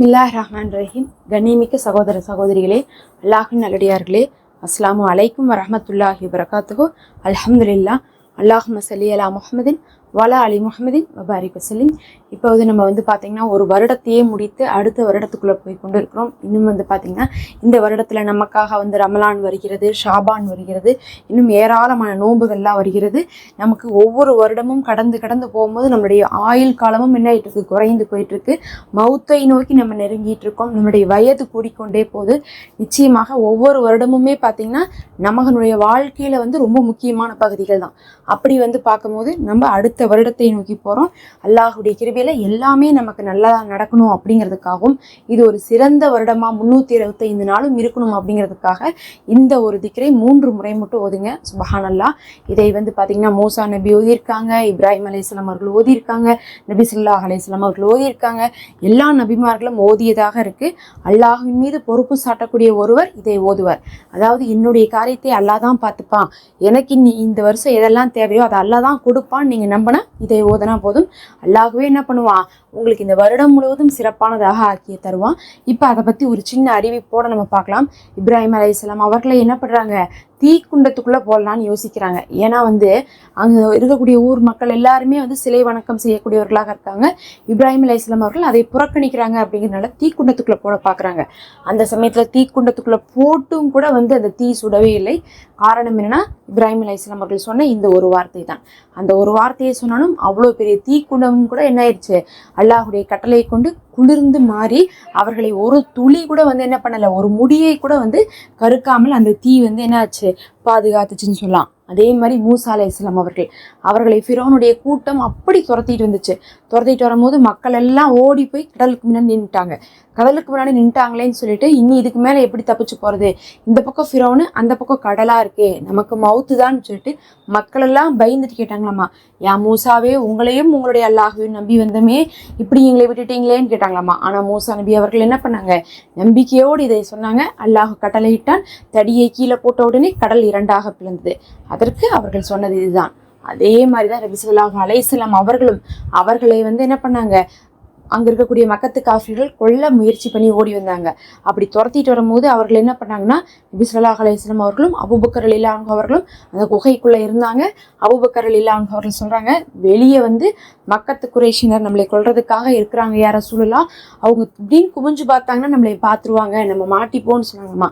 பிஸ்மில்லா ரஹ்மான் ரஹீம் கண்ணிமிக்க சகோதர சகோதரிகளே அல்லாஹின் நல்லடியார்களே அஸ்ஸலாமு அலைக்கும் வரமத்துல்லாஹி வரகாத்துகோ அலமதுல்லா அல்லாஹ் மசலி அலா முஹமதின் வலா அலி முகமதின் வபாரிக் வசலிம் இப்போ வந்து நம்ம வந்து பார்த்திங்கன்னா ஒரு வருடத்தையே முடித்து அடுத்த வருடத்துக்குள்ளே போய் கொண்டு இருக்கிறோம் இன்னும் வந்து பார்த்திங்கன்னா இந்த வருடத்தில் நமக்காக வந்து ரமலான் வருகிறது ஷாபான் வருகிறது. இன்னும் ஏராளமான நோன்புகள்லாம் வருகிறது. நமக்கு ஒவ்வொரு வருடமும் கடந்து கடந்து போகும்போது நம்மளுடைய ஆயுள் காலமும் என்ன ஆகிட்டு இருக்கு? குறைந்து போயிட்டுருக்கு மௌத்தை நோக்கி நம்ம நெருங்கிட்டு இருக்கோம். நம்மளுடைய வயது கூடிக்கொண்டே போகுது. நிச்சயமாக ஒவ்வொரு வருடமுமே பார்த்திங்கன்னா நமகனுடைய வாழ்க்கையில் வந்து ரொம்ப முக்கியமான பகுதிகள் தான். அப்படி வந்து பார்க்கும்போது நம்ம அடுத்த வருடத்தை நோக்கி போகிறோம் அல்லாஹுடைய கிருவியில் எல்லாமே நமக்கு நல்லா நடக்கணும் அப்படிங்கிறதுக்காகவும் இது ஒரு சிறந்த வருடமாக முந்நூற்றி இருபத்தைந்து நாளும் இருக்கணும் அப்படிங்கிறதுக்காக இந்த ஒரு திக்கரை மூன்று முறை மட்டும் ஓதுங்க. சுபஹான் அல்லாஹ் இதை வந்து பார்த்திங்கன்னா மூசா நபி ஓதியிருக்காங்க இப்ராஹிம் அலையாம் அவர்கள் ஓதியிருக்காங்க நபி சுல்லா அலையாம் அவர்கள் ஓதியிருக்காங்க. எல்லா நபிமார்களும் ஓதியதாக இருக்குது அல்லாஹின் மீது பொறுப்பு சாட்டக்கூடிய ஒருவர் இதை ஓதுவார். அதாவது என்னுடைய காரியத்தை அல்லாஹ் தான் பார்த்துப்பான். எனக்கு இந்த வருஷம் எதெல்லாம் தேவையோ அதை அல்லாஹ் தான் கொடுப்பான்னு நீங்கள் நம்பினா இதை ஓதுனா போதும். அல்லாஹ்வே என்ன பண்ணுவான் உங்களுக்கு இந்த வருடம் முழுவதும் சிறப்பானதாக ஆக்கிய தருவான் இப்போ அதை பற்றி ஒரு சின்ன அறிவிப்போட நம்ம பார்க்கலாம். இப்ராஹிம் அலையாம் அவர்களை என்ன பண்ணுறாங்க தீக்குண்டத்துக்குள்ளே போடலான்னு யோசிக்கிறாங்க. ஏன்னா வந்து அங்கே இருக்கக்கூடிய ஊர் மக்கள் எல்லாருமே வந்து சிலை வணக்கம் செய்யக்கூடியவர்களாக இருக்காங்க. இப்ராஹிம் அலையாம் அவர்கள் அதை புறக்கணிக்கிறாங்க அப்படிங்கிறனால தீக்குண்டத்துக்குள்ளே போட பார்க்குறாங்க. அந்த சமயத்தில் தீக்குண்டத்துக்குள்ளே போட்டும் கூட வந்து அந்த தீ சுடவே இல்லை. காரணம் என்னென்னா இப்ராஹிம் அலையாம் அவர்கள் சொன்ன இந்த ஒரு வார்த்தை தான். அந்த ஒரு வார்த்தையை சொன்னாலும் அவ்வளோ பெரிய தீக்குண்டமும் கூட என்ன ஆயிடுச்சு அல்லாஹுடைய கட்டளையை கொண்டு குளிர்ந்து மாறி அவர்களை ஒரு துளி கூட வந்து என்ன பண்ணலை ஒரு முடியை கூட வந்து கருக்காமல் அந்த தீ வந்து என்ன ஆச்சு? பாதுகாத்துச்சுன்னு சொல்லலாம். அதே மாதிரி மூசா அலை இஸ்லாம் அவர்கள் அவர்களை ஃபிரோனுடைய கூட்டம் அப்படி துரத்திட்டு வந்துச்சு துரத்திட்டு வரும்போது மக்கள் எல்லாம் ஓடி போய் கடலுக்கு முன்னாடி நின்றுட்டாங்க கடலுக்கு முன்னாடி நின்றுட்டாங்களேன்னு சொல்லிட்டு இனி இதுக்கு மேலே எப்படி தப்பிச்சு போகிறது இந்த பக்கம் ஃபிரோனு அந்த பக்கம் கடலாக இருக்கே. நமக்கு மவுத்து தான் சொல்லிட்டு மக்கள் எல்லாம் பயந்துட்டு கேட்டாங்களாம்மா. யா மூசாவே உங்களையும் உங்களுடைய அல்லாஹையும் நம்பி வந்தமே இப்படி எங்களை விட்டுட்டீங்களேன்னு கேட்டாங்களாம்மா. ஆனால் மூசா நபி அவர்கள் என்ன பண்ணாங்க? நம்பிக்கையோடு இதை சொன்னாங்க. அல்லாஹ் கட்டளையிட்டான். தடியை கீழே போட்ட உடனே கடல் இரண்டாக பிளந்தது. அதற்கு அவர்கள் சொன்னது இதுதான். அதே மாதிரி தான் ரபிசுல்லாஹ் அலையம் அவர்களும் அவர்களை வந்து என்ன பண்ணாங்க? அங்கே இருக்கக்கூடிய மக்கத்து காஃபிர்கள் கொல்ல முயற்சி பண்ணி ஓடி வந்தாங்க. அப்படி துரத்திட்டு வரும்போது அவர்கள் என்ன பண்ணாங்கன்னா நபி சொல்லாஹ் அலையம் அவர்களும் அபுபக்கர் அலிலாங்க அவர்களும் அந்த குகைக்குள்ளே இருந்தாங்க. அபுபக்கர் அலிலாங்க அவர்கள் சொல்கிறாங்க வெளியே வந்து மக்கத்து குறைஷினர் நம்மளை கொள்றதுக்காக இருக்கிறாங்க யார சூழலாம் அவங்க இப்படின்னு குமிஞ்சு பார்த்தாங்கன்னா நம்மளை பார்த்துருவாங்க நம்ம மாட்டிப்போன்னு சொன்னாங்கம்மா.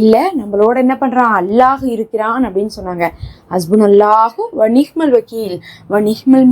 இல்லை நம்மளோட என்ன பண்ணுறான் அல்லாஹ் இருக்கிறான் அப்படின்னு சொன்னாங்க. ஹஸ்பண்ட் அல்லாஹு வ வக்கீல். வ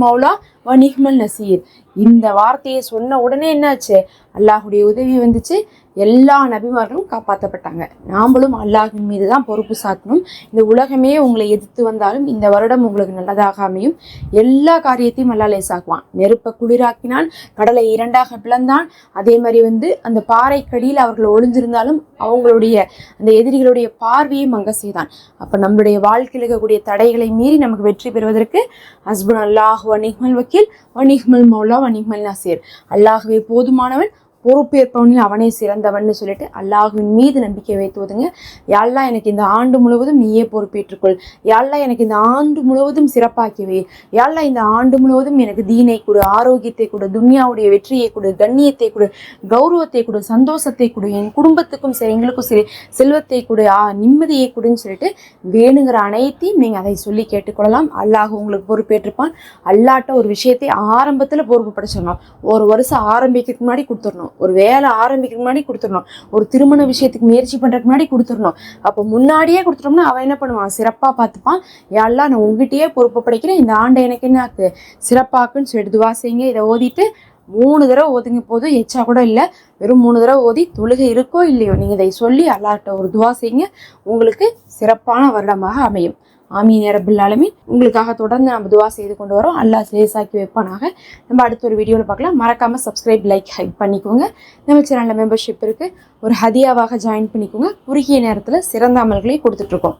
மௌலா வ நசீர். இந்த வார்த்தையை சொன்ன உடனே என்னாச்சு? அல்லாஹுடைய உதவி வந்துச்சு. எல்லா நபிமார்களும் காப்பாற்றப்பட்டாங்க நாமளும் அல்லாஹின் மீது தான் பொறுப்பு சாட்டணும். இந்த உலகமே உங்களை எதிர்த்து வந்தாலும் இந்த வருடம் உங்களுக்கு நல்லதாக அமையும். எல்லா காரியத்தையும் அல்லா லேசாக்குவான். நெருப்பை குளிராக்கினான் கடலை இரண்டாக பிளந்தான். அதே மாதிரி வந்து அந்த பாறைக்கடியில் அவர்கள் ஒளிஞ்சிருந்தாலும் அவங்களுடைய அந்த எதிரிகளுடைய பார்வையும் அங்க செய்தான். அப்போ நம்மளுடைய வாழ்க்கையில் இருக்கக்கூடிய தடைகளை மீறி நமக்கு வெற்றி பெறுவதற்கு ஹஸ்பண்ட் அல்லாஹ் வனிஹ்மல் வக்கீல் வனிஹ்மல் மௌலா வனிஹ்மல் நசீர். அல்லாஹுவே போதுமானவன் பொறுப்பேற்பவனில் அவனே சிறந்தவன் சொல்லிட்டு அல்லாஹுவின் மீது நம்பிக்கை வைத்துவதுங்க யாழ்லா எனக்கு இந்த ஆண்டு முழுவதும் நீயே பொறுப்பேற்றுக்கொள். யாழ்லா எனக்கு இந்த ஆண்டு முழுவதும் சிறப்பாக்கியவை யாழ்லா இந்த ஆண்டு முழுவதும் எனக்கு தீனை கொடு ஆரோக்கியத்தை கொடு துன்யாவுடைய வெற்றியை கொடு கண்ணியத்தை கொடு கௌரவத்தை கொடு சந்தோஷத்தை கொடு என் குடும்பத்துக்கும் சரி எங்களுக்கும் சரி செல்வத்தை கொடு ஆ நிம்மதியை கொடுன்னு சொல்லிட்டு வேணுங்கிற அனைத்தையும் நீங்கள் அதை சொல்லி கேட்டுக்கொள்ளலாம். அல்லாஹ் உங்களுக்கு பொறுப்பேற்றுப்பான் அல்லாட்ட ஒரு விஷயத்தை ஆரம்பத்தில் பொறுப்பு படைச்சிடணும் ஒரு வருஷம் ஆரம்பிக்கிறதுக்கு முன்னாடி கொடுத்துடணும். ஒரு வேலை ஆரம்பிக்கிறதுக்கு முன்னாடி கொடுத்துடணும். ஒரு திருமண விஷயத்துக்கு முயற்சி பண்ணுறதுக்கு முன்னாடி கொடுத்துடணும். அப்போ முன்னாடியே கொடுத்துட்டோம்னா அவன் என்ன பண்ணுவான்? சிறப்பாக பார்த்துப்பான். யாரெல்லாம் நான் உங்ககிட்டயே பொறுப்பு படைக்கிறேன். இந்த ஆண்டை எனக்கு என்ன சிறப்பாக்குன்னு சொல்லி துவா செய்யுங்க. இதை ஓதிட்டு மூணு தடவை ஓதுங்க போதும் எச்சா கூட இல்லை. வெறும் மூணு தடவை ஓதி தொழுகை இருக்கோ இல்லையோ நீங்கள் இதை சொல்லி அல்லாட்ட ஒரு துவா செய்யுங்க. உங்களுக்கு சிறப்பான வருடமாக அமையும். ஆமீன் ரபில் ஆலமீன். உங்களுக்காக தொடர்ந்து நம்ம துவா செய்து கொண்டு வரோம். அல்லாஹ் லேசாக்கி வைப்பானாக. நம்ம அடுத்த ஒரு வீடியோவில் பார்க்கலாம். மறக்காமல் சப்ஸ்கிரைப் லைக் ஹைக் பண்ணிக்கோங்க. நம்ம சேனலில் மெம்பர்ஷிப் இருக்குது ஒரு ஹதியாவாக ஜாயின் பண்ணிக்கோங்க. குறுகிய நேரத்தில் சிறந்த அமல்களை கொடுத்துட்ருக்கோம்